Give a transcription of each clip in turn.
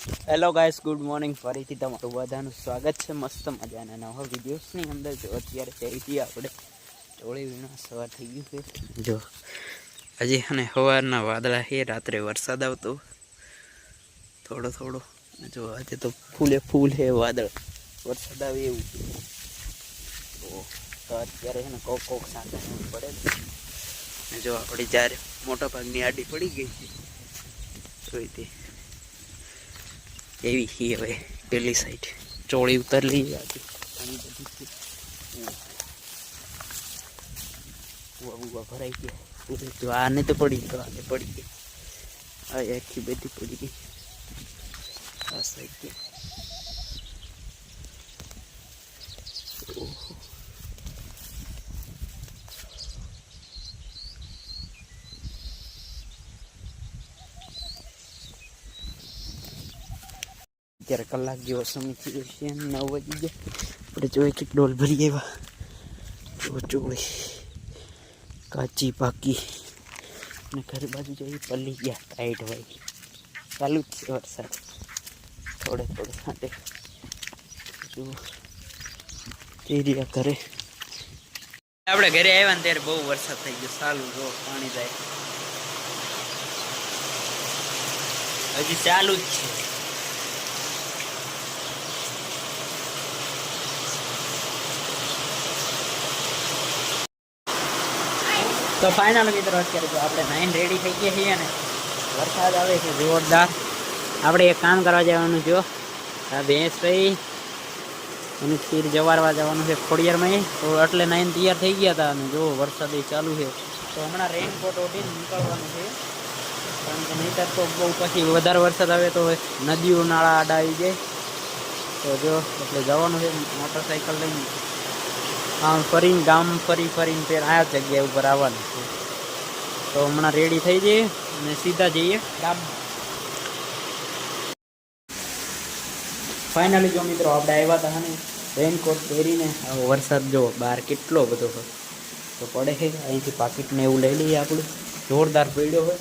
Hello guys good morning ફરીથી તમારું બધાનું સ્વાગત છે. મસ્ત મજાના નવા વિડીયોસની અંદર. જો અત્યારે ફરીથી આપણે ચોળી વીણા સવાર થઈ ગયું છે. જો હજી અને સવારના વાદળા છે. રાત્રે વરસાદ આવતો. થોડો થોડો. જો આજે તો ફૂલે ફૂલ છે વાદળ. વરસાદ આવે એવું. તો અત્યારે છે ને કોક કોક સાથે પડે જો આપણી જ્યારે મોટા ભાગની આડી પડી ગઈ છે. જોઈ તે. એવી હી હવે પેલી સાઈડ ચોળી ઉતરલી ઉવા ભરાઈ ગયા. જો આને તો પડી ગયો, આને પડી ગઈ આ આખી બધી પડી ગઈ. આ સાઈડ કે ઓહો અત્યારે કલાક જેવો સમય થયો છે, એમ નવ વાગી ગયા. આપણે જોઈએ કે ડોલ ભરી આવ્યા. ચોળી, કાચી પાકી. અને ઘર બાજુ જઈ પલ્લી ગયા ટાઈટ હોય. ચાલુ જ છે વરસાદ. થોડે થોડે સાથે જો જઈ રહ્યા ઘરે. આપણે ઘરે આવ્યા ને ત્યારે બહુ વરસાદ થઈ ગયો. સારું જો પાણી જાય. હજી ચાલુ જ છે. તો ફાઇનલ મિત્રો, અત્યારે જો આપણે નાઇન રેડી થઈ ગયા છીએ ને વરસાદ આવે છે, જોરદાર. આપણે એક કામ કરવા જવાનું જો. આ ભેંસ ભાઈ અને ખીર જવારવા જવાનું છે ખોડિયારમાં તો એટલે નાઇન તૈયાર થઈ ગયા હતા અને જો વરસાદ ચાલુ છે. તો હમણાં રેનકોટ ઓઢીને નીકળવાનું છે. કારણ કે નહીંતર તો બહુ પછી વધારે વરસાદ આવે તો નદીઓ નાળા આડા આવી જાય. તો જો, એટલે જવાનું છે મોટરસાઇકલ લઈને. આમ ફરીને ગામ ફરી ફરીને ફેર આ જગ્યા ઉપર આવવાનું છે. તો હમણાં રેડી થઈ જઈએ અને સીધા જઈએ ગામ ફાઇનલી જો મિત્રો આપણે આવ્યા હતા ને રેનકોટ પહેરીને, આવો વરસાદ જો બહાર કેટલો બધો હોય તો પડે છે, અહીંથી પાકીટને એવું લઈ લઈએ આપણું. જોરદાર પડ્યો હોય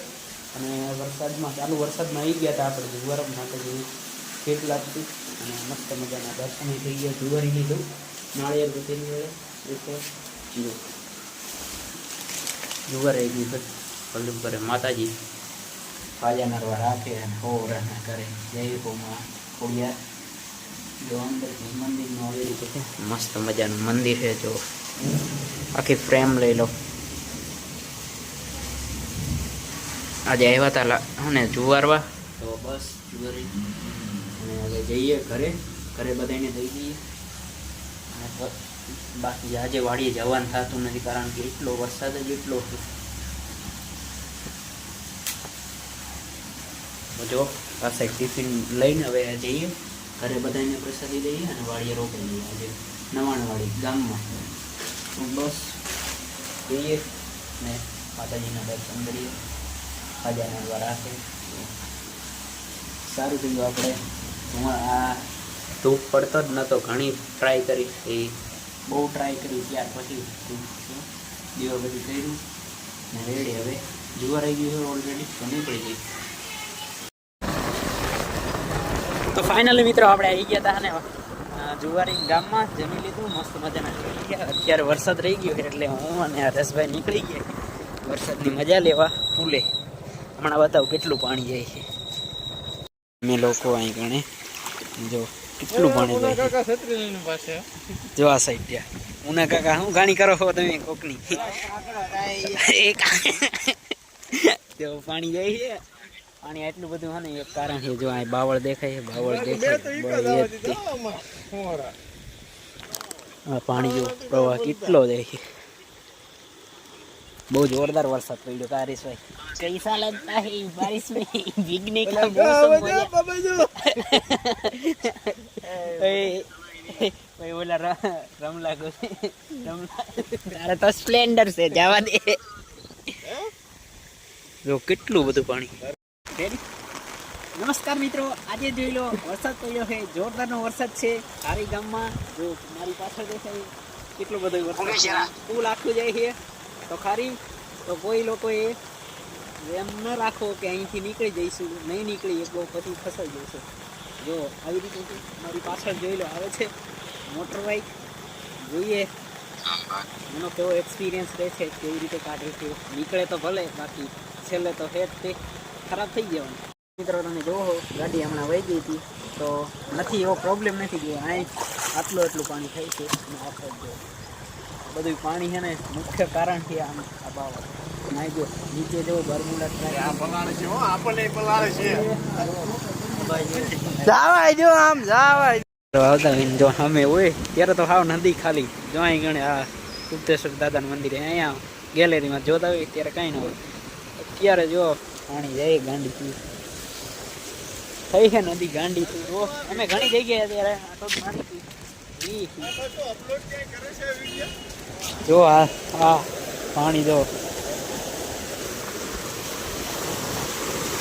અને વરસાદમાં, ચાલુ વરસાદમાં આવી ગયા હતા આપણે, જુવારમ માટે જેવી ખેત લાગતી અને મસ્ત મજાના દર્શન થઈ ગયા, જુવારી લીધું. નાળિયેર બધી વડે રીતે જો જુવાર આવી ગયું છે પલ્લુ કરે માતાજી ખાજા નરવા રાખે અને હો રહે કરે જય હોમાં ખોડિયાર જો અંદર મંદિરનું આવી રીતે છે મસ્ત મજાનું મંદિર છે જો આખી ફ્રેમ લઈ લો આજે આવ્યા હતા લા- હું ને જુવારવા તો બસ જુવારી અને હવે જઈએ ઘરે ઘરે બધાને દઈ દઈએ બાકી આજે વાડીએ જવાનું થતું નથી કારણ કે એટલો વરસાદ જ એટલો જો આ સાઈડ ટિફિન લઈને હવે જઈએ. ઘરે બધાને પ્રસાદી દઈએ અને વાડીએ રોકાઈ દઈએ. આજે નવાણવાડી ગામમાં. બસ, જઈએ ને માતાજીના દર્શન કરીએ. ખાજાના દ્વારા રાખે. સારું થયું આપણે. હું આ ધૂપ પડતો જ નહોતો ઘણી ટ્રાય કરી. એ બહુ ટ્રાય કરી ત્યાર પછી દીવા બધું કર્યું ને રેડી હવે જુવાર આવી ગયું છે ઓલરેડી તો નીકળી ગઈ. તો ફાઇનલી મિત્રો આપણે આવી ગયા હતા ને જુવારી ગામમાં જમી લીધું મસ્ત મજાના જમી ગયા. અત્યારે વરસાદ રહી ગયો એટલે હું અને હરેશભાઈ નીકળી ગયા. વરસાદની મજા લેવા પુલે હમણાં બતાવું કેટલું પાણી જાય છે. અમે લોકો અહીં ગણે જો કેટલું પાણી જાય. છે જો આ સાઈડ ત્યાં. ઉના કાકા શું ગાણી કરો છો તમે કોકની? જો પાણી જાય છે. પાણી આટલું બધું હોય ને એક કારણ છે જો આ બાવળ દેખાય છે બાવળ દેખાય. આ પાણી જો પ્રવાહ કેટલો દેખે બહુ જોરદાર વરસાદ પડ્યો કારીશ ભાઈ કઈ સાલ જ નહીં ભાઈ ઓલા રમ લાગો રમ તો સ્પ્લેન્ડર છે જવા દે. જો કેટલું બધું પાણી. નમસ્કાર મિત્રો આજે જોઈ લો વરસાદ પડ્યો છે જોરદારનો વરસાદ છે. તારી ગામમાં જો મારી પાછળ દેખાય કેટલો બધો વરસાદ પૂલ આખું જાય છે. તો ખારી, તો કોઈ લોકોએ એમ ન રાખો કે અહીંથી નીકળી જઈશું, નહીં નીકળી એક પછી ફસાઈ જઈશું જો, આવી રીતે. મારી પાછળ જોઈ લો, આવે છે મોટર બાઇક જોઈએ. એનો કેવો એક્સપિરિયન્સ રહે છે, કેવી રીતે કાઢે છે, નીકળે તો ભલે, બાકી છેલ્લે તો હેડ તે ખરાબ થઈ જવાનું મિત્રો, તમે જોવો, ગાડી હમણાં વહી ગઈ હતી, તો નથી એવો પ્રોબ્લેમ નથી ગયો અહીં આટલું એટલું પાણી થાય છે, અને આ જો. બધું પાણી છે ને મુખ્ય કારણ છે આમ આ બાવા નાઈ જો નીચે જો બરમુડા ટ્રાય આ પલાળે છે હો આપણને પલાળે છે. જાવાય જો આમ જાવાય. આવતા જો અમે હોય ત્યારે તો હાવ નદી ખાલી. જો અહીં ગણે આ ગુપ્તેશ્વર દાદાનું મંદિર. અહીંયા ગેલેરીમાં જોતા હોય ત્યારે કાંઈ ન હોય. અત્યારે જો પાણી જાય ગાંડી તું થઈ છે નદી ગાંડી અમે ઘણી જગ્યાએ ત્યારે આટો પાણી તું ઈ. જો આ આ પાણી જો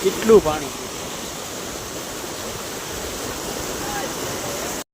કેટલું પાણી?